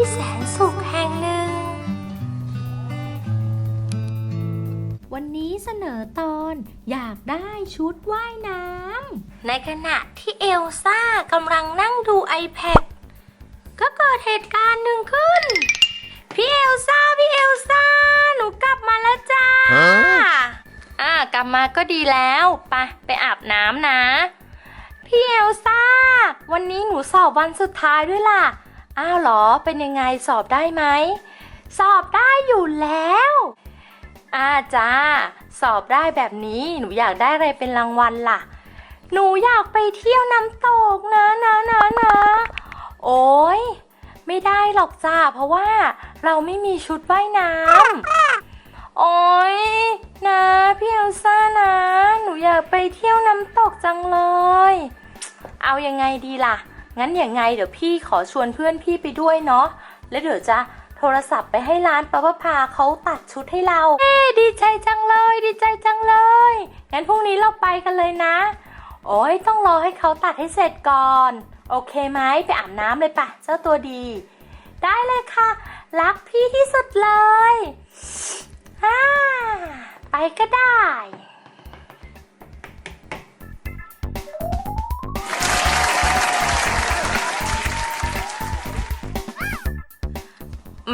ที่แสนสุขแห่งหนึ่ง วันนี้เสนอตอนอยากได้ชุดว่ายน้ำ ในขณะที่เอลซ่ากำลังนั่งดู iPad ก็เกิดเหตุการณ์หนึ่งขึ้น พี่เอลซ่า พี่เอลซ่า หนูกลับมาแล้วจ้าฮะอ่ากลับมาก็ดีแล้วไปไปอาบน้ำนะ พี่เอลซ่า วันนี้หนูสอบวันสุดท้ายด้วยล่ะ อ้าวหรอ เป็นยังไงสอบได้ไหม สอบได้อยู่แล้วอาจ้า สอบได้แบบนี้ หนูอยากได้อะไรเป็นรางวัลล่ะ หนูอยากไปเที่ยวน้ำตกนะนะนะนะโอ้ยไม่ได้หรอกจ้า เพราะว่าเราไม่มีชุดว่ายน้ำ โอ้ยนะพี่เอลซ่านะ หนูอยากไปเที่ยวน้ำตกจังเลย เอายังไงดีล่ะ งั้นอย่างไงเดี๋ยวพี่ขอชวนเพื่อนพี่ไปด้วยเนาะ แล้วเดี๋ยวจะโทรศัพท์ไปให้ร้านป้าป้าพาเขาตัดชุดให้เรา เอ้ดีใจจังเลย ดีใจจังเลย งั้นพรุ่งนี้เราไปกันเลยนะ โอ้ยต้องรอให้เขาตัดให้เสร็จก่อน โอเคไหมไปอาบน้ำเลยปะเจ้าตัวดี ได้เลยค่ะ รักพี่ที่สุดเลยอ่าไปก็ได้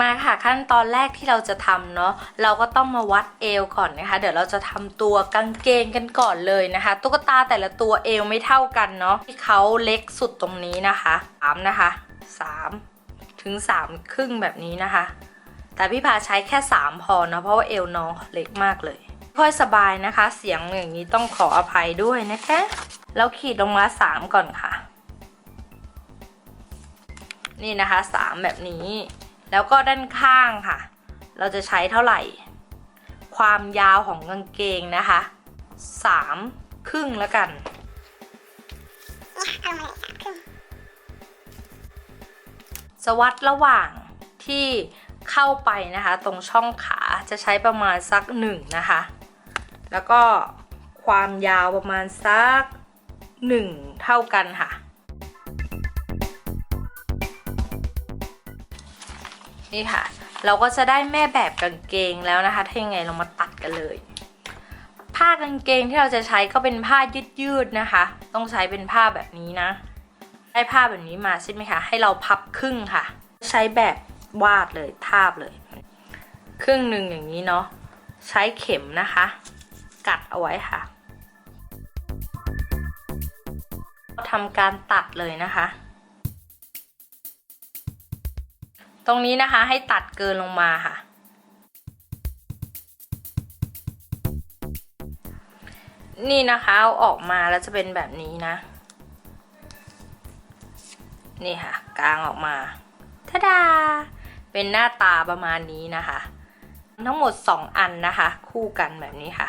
มาค่ะขั้นตอนแรกที่เราจะทำเนาะเราก็ต้องมาวัดเอวก่อนนะคะ เดี๋ยวเราจะทำตัวกางเกงกันก่อนเลยนะคะ ตุ๊กตาแต่ละตัวเอวไม่เท่ากันเนาะที่เขาเล็กสุดตรงนี้นะคะสามนะคะสามถึงสามครึ่งแบบนี้นะคะ แต่พี่พาใช้แค่ 3 พอเนาะเพราะว่าเอวน้องเล็กมากเลยค่อยสบายนะคะ เสียงอย่างนี้ต้องขออภัยด้วยนะคะแล้วขีดลงมา 3 ก่อนค่ะ นี่นะคะ 3 แบบนี้ แล้วก็ด้านข้างค่ะ เราจะใช้เท่าไหร่ ความยาวของกางเกงนะคะ3ครึ่งแล้วกันสามครึ่งจะวัดระหว่างที่เข้าไปนะคะ ตรงช่องขาจะใช้ประมาณสักหนึ่งนะคะ แล้วก็ความยาวประมาณสักหนึ่งเท่ากันค่ะ นี่ค่ะ เราก็จะได้แม่แบบกางเกงแล้วนะคะ ถ้ายังไงเรามาตัดกันเลย ผ้ากางเกงที่เราจะใช้ก็เป็นผ้ายืดๆนะคะ ต้องใช้เป็นผ้าแบบนี้นะ ได้ผ้าแบบนี้มาใช่ไหมคะ ให้เราพับครึ่งค่ะ ใช้แบบวาดเลยทาบเลย ครึ่งหนึ่งอย่างนี้เนาะ ใช้เข็มนะคะ กัดเอาไว้ค่ะทำการตัดเลยนะคะ ตรงนี้นะคะให้ตัดเกินลงมาค่ะ นี่นะคะเอาออกมาแล้วจะเป็นแบบนี้นะ นี่ค่ะ กลางออกมาทะดา เป็นหน้าตาประมาณนี้นะคะ ทั้งหมด 2 อันนะคะ คู่กันแบบนี้ค่ะ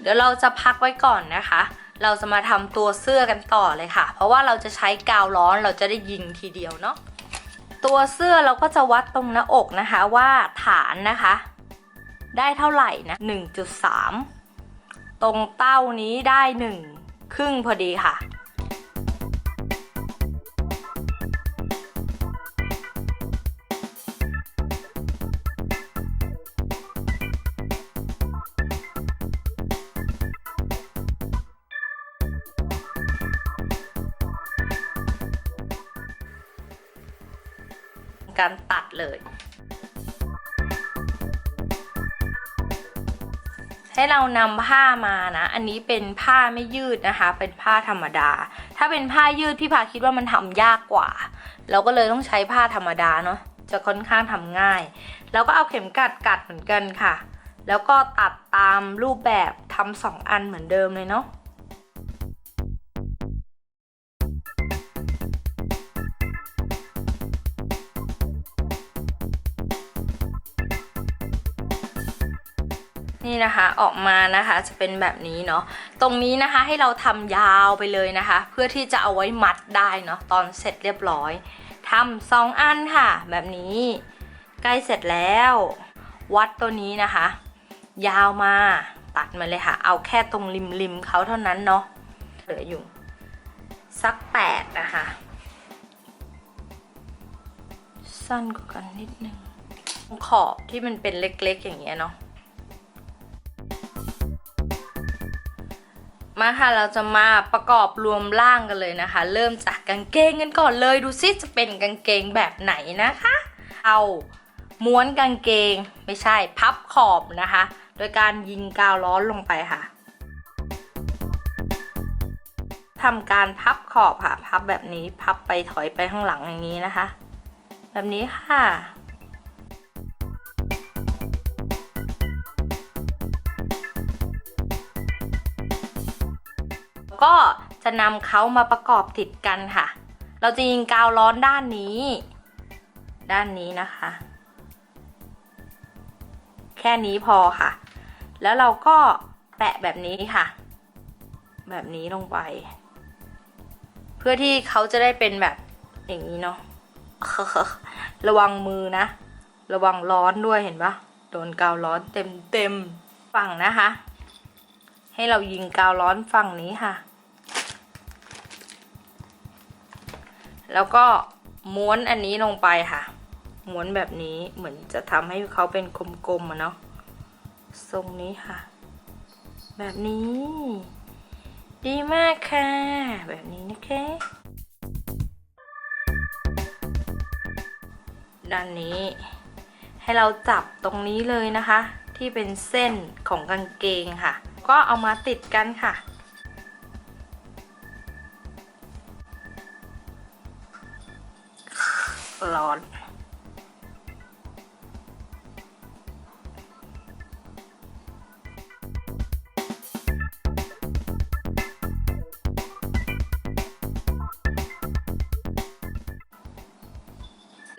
เดี๋ยวเราจะพักไว้ก่อนนะคะ เราจะมาทำตัวเสื้อกันต่อเลยค่ะ เพราะว่าเราจะใช้กาวร้อนเราจะได้ยิงทีเดียวเนาะ ตัวเสื้อเราก็จะวัดตรงหน้าอกนะคะว่าฐานนะคะ ได้เท่าไหร่นะ 1.3 ตรงเต้านี้ได้ 1 ครึ่งพอดีค่ะ การตัดเลย ให้เรานำผ้ามานะ อันนี้เป็นผ้าไม่ยืดนะคะ เป็นผ้าธรรมดา ถ้าเป็นผ้ายืดพี่พาคิดว่ามันทำยากกว่า เราก็เลยต้องใช้ผ้าธรรมดาเนาะ จะค่อนข้างทำง่าย แล้วก็เอาเข็มกัดกัดเหมือนกันค่ะ แล้วก็ตัดตามรูปแบบทำสองอันเหมือนเดิมเลยเนาะ นี่นะคะออกมานะคะจะเป็นแบบนี้เนาะตรงนี้นะคะให้เราทำยาวไปเลยนะคะ เพื่อที่จะเอาไว้มัดได้เนาะตอนเสร็จเรียบร้อยทำสองอันค่ะ แบบนี้ใกล้เสร็จแล้ว วัดตัวนี้นะคะ ยาวมาตัดมาเลยค่ะ เอาแค่ตรงริมริมๆเขาเท่านั้นเนาะเหลืออยู่สักแปดนะคะสสั้นกว่ากันนิดนึงขอบที่มันเป็นเล็กๆอย่างเงี้ยเนาะ มาค่ะ เราจะมาประกอบรวมร่างกันเลยนะคะ เริ่มจากกางเกงกันก่อนเลย ดูซิจะเป็นกางเกงแบบไหนนะคะ เอาม้วนกางเกงไม่ใช่พับขอบนะคะ โดยการยิงกาวร้อนลงไปค่ะทำการพับขอบค่ะ พับแบบนี้พับไปถอยไปข้างหลังอย่างนี้นะคะ แบบนี้ค่ะ ก็จะนำเขามาประกอบติดกันค่ะ เราจะยิงกาวร้อนด้านนี้ ด้านนี้นะคะ แค่นี้พอค่ะ แล้วเราก็แปะแบบนี้ค่ะ แบบนี้ลงไป เพื่อที่เขาจะได้เป็นแบบอย่างนี้เนาะระวังมือนะ ระวังร้อนด้วยเห็นปะโดนกาวร้อนเต็มเต็มฝั่งนะคะ ให้เรายิงกาวร้อนฝั่งนี้ค่ะ แล้วก็ม้วนอันนี้ลงไปค่ะ ม้วนแบบนี้เหมือนจะทำให้เขาเป็นกลมๆอะเนาะทรงนี้ค่ะ แบบนี้ ดีมากค่ะ แบบนี้นะคะด้านนี้ ให้เราจับตรงนี้เลยนะคะ ที่เป็นเส้นของกางเกงค่ะ ก็เอามาติดกันค่ะ ร้อน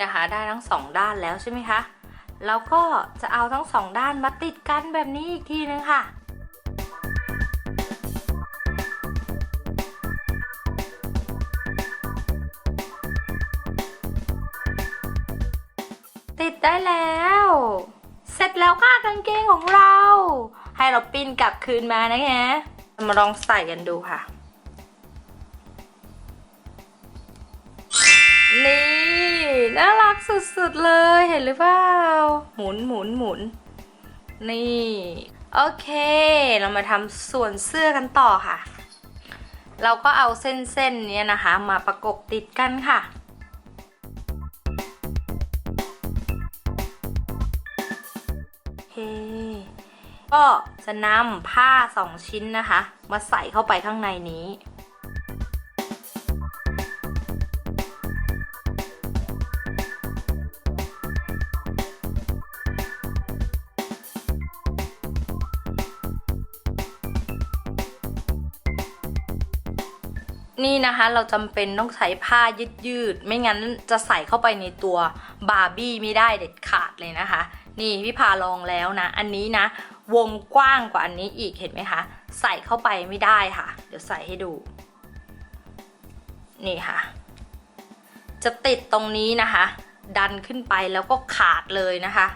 นะคะ ได้ทั้งสองด้านแล้วใช่ไหมคะแล้วก็จะเอาทั้งสองด้านมาติดกันแบบนี้อีกทีนึงค่ะ ติดได้แล้ว เสร็จแล้วค่ะกางเกงของเรา ให้เราปิ้นกลับคืนมานะคะมาลองใส่กันดูค่ะ นี่น่ารักสุดๆเลยเห็นหรือเปล่า หมุนหมุนหมุน นี่ โอเค เรามาทำส่วนเสื้อกันต่อค่ะ เราก็เอาเส้นๆเนี้ยนะคะ มาประกบติดกันค่ะ ก็จะนำผ้าสองชิ้นนะคะ มาใส่เข้าไปข้างในนี้ นี่นะคะเราจำเป็นต้องใช้ผ้ายืดยืดๆไม่งั้นจะใส่เข้าไปในตัวบาร์บี้ไม่ได้เด็ดขาดเลยนะคะ นี่พี่พาลองแล้วนะ อันนี้นะ วงกว้างกว่าอันนี้อีกเห็นไหมคะ ใส่เข้าไปไม่ได้ค่ะ เดี๋ยวใส่ให้ดู นี่ค่ะ จะติดตรงนี้นะคะ ดันขึ้นไปแล้วก็ขาดเลยนะคะ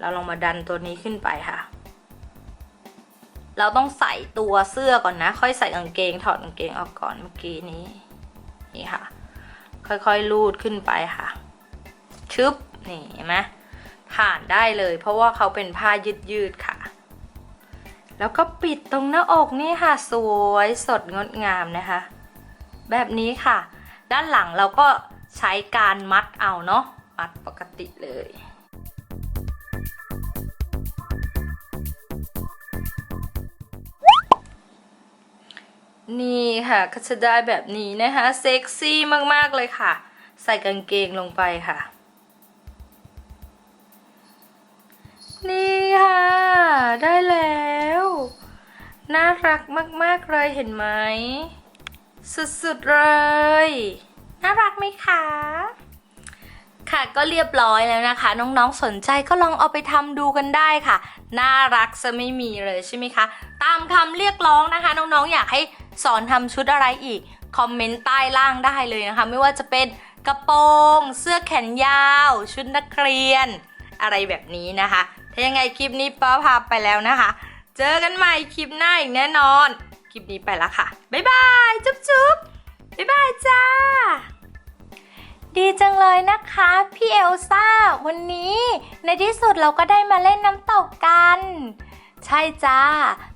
เราลองมาดันตัวนี้ขึ้นไปค่ะ เราต้องใส่ตัวเสื้อก่อนนะ ค่อยใส่กางเกงถอดกางเกงออกก่อนเมื่อกี้นี้ นี่ค่ะ ค่อยๆลูดขึ้นไปค่ะ ชึบ นี่เห็นไหม ผ่านได้เลย เพราะว่าเขาเป็นผ้ายืดๆค่ะ แล้วก็ปิดตรงหน้าอกนี่ค่ะ สวยสดงดงามนะคะ แบบนี้ค่ะ ด้านหลังเราก็ใช้การมัดเอาเนาะมัดปกติเลยนี่ค่ะก็จะได้แบบนี้นะคะ เซ็กซี่มาก ๆ เลยค่ะ ใส่กางเกงลงไปค่ะ นี่ค่ะ ได้แล้ว น่ารักมาก ๆ เลยเห็นไหม สุด ๆ เลย น่ารักไหมคะ ค่ะก็เรียบร้อยแล้วนะคะ น้องๆสนใจก็ลองเอาไปทำดูกันได้ค่ะ น่ารักจะไม่มีเลยใช่ไหมคะ ตามคำเรียกร้องนะคะ น้องๆอยากให้สอนทำชุดอะไรอีก คอมเมนต์ใต้ล่างได้เลยนะคะ ไม่ว่าจะเป็นกระโปรง เสื้อแขนยาว ชุดนักเรียน อะไรแบบนี้นะคะ ถ้ายังไงคลิปนี้ป้าพาไปแล้วนะคะ เจอกันใหม่คลิปหน้าอีกแน่นอน คลิปนี้ไปละค่ะ บ๊ายบาย จุ๊บจุ๊บบ๊ายบายจ้า ดีจังเลยนะคะ พี่เอลซ่า วันนี้ในที่สุดเราก็ได้มาเล่นน้ำตกกัน ใช่จ้า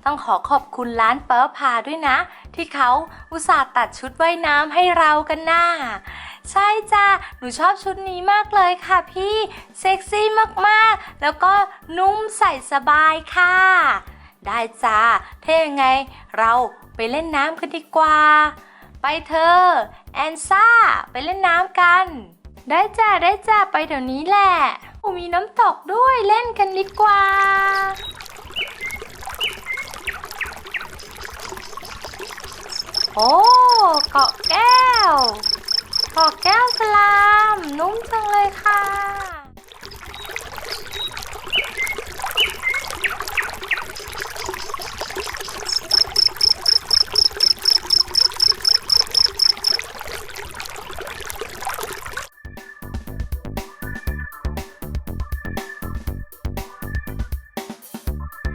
ต้องขอขอบคุณร้านเปิร์พาด้วยนะ ที่เขาอุตส่าห์ตัดชุดว่ายน้ำให้เรากันน่าใช่จ้าหนูชอบชุดนี้มากเลยค่ะพี่ เซ็กซี่มากๆ แล้วก็นุ่มใส่สบายค่ะ ได้จ้าถ้ายังไงเราไปเล่นน้ำกันดีกว่า ไปเธอ แอนซ่า ไปเล่นน้ำกัน ได้จ้าได้จ้าไปเดี๋ยวนี้แหละมีน้ำตกด้วยเล่นกันดีกว่า โอ้เกาะแก้วเกาะแก้วสลาม นุ่มจัง